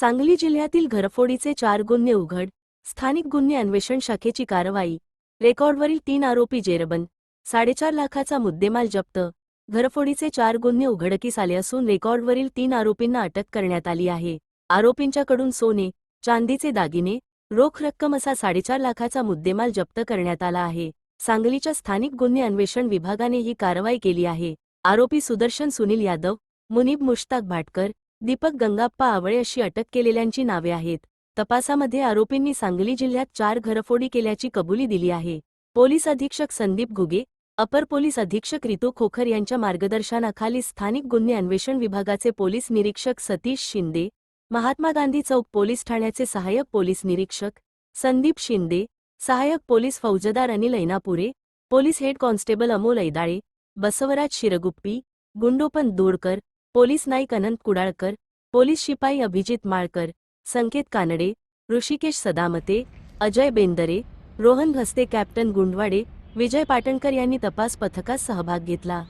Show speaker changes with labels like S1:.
S1: सांगली जिल्ह्यातील घरफोडीचे चार गुन्हे उघड स्थानिक गुन्हे अन्वेषण शाखेची कारवाई रेकॉर्डवरील तीन आरोपी जेरबंद साडेचार लाखाचा मुद्देमाल जप्त घरफोडीचे चार गुन्हे उघडकीस आले असून रेकॉर्डवरील तीन आरोपींना अटक करण्यात आली आहे. आरोपींच्याकडून सोने चांदीचे दागिने रोख रक्कम असा साडेचार लाखाचा मुद्देमाल जप्त करण्यात आला आहे. सांगलीच्या स्थानिक गुन्हे अन्वेषण विभागाने ही कारवाई केली आहे. आरोपी सुदर्शन सुनील यादव मुनीब मुश्ताक भाटकर दीपक गंगाप्पा आवळे अशी अटक केलेल्यांची नावे आहेत. तपासामध्ये आरोपींनी सांगली जिल्ह्यात चार घरफोडी केल्याची कबुली दिली आहे. पोलीस अधीक्षक संदीप घुगे अपर पोलीस अधीक्षक रितू खोखर यांच्या मार्गदर्शनाखाली स्थानिक गुन्हे अन्वेषण विभागाचे पोलीस निरीक्षक सतीश शिंदे महात्मा गांधी चौक पोलीस ठाण्याचे सहाय्यक पोलीस निरीक्षक संदीप शिंदे सहाय्यक पोलीस फौजदार Anil Ainapure police head constable Amol Aidale Basavraj Shirguppi Gundopan Dodkar police Naik Anant Kudalkar police शिपाई अभिजित माळकर संकेत कानडे ऋषिकेश सदामते अजय बेंदरे रोहन घस्ते कॅप्टन गुंडवाडे विजय पाटणकर यांनी तपास पथकात सहभाग घेतला.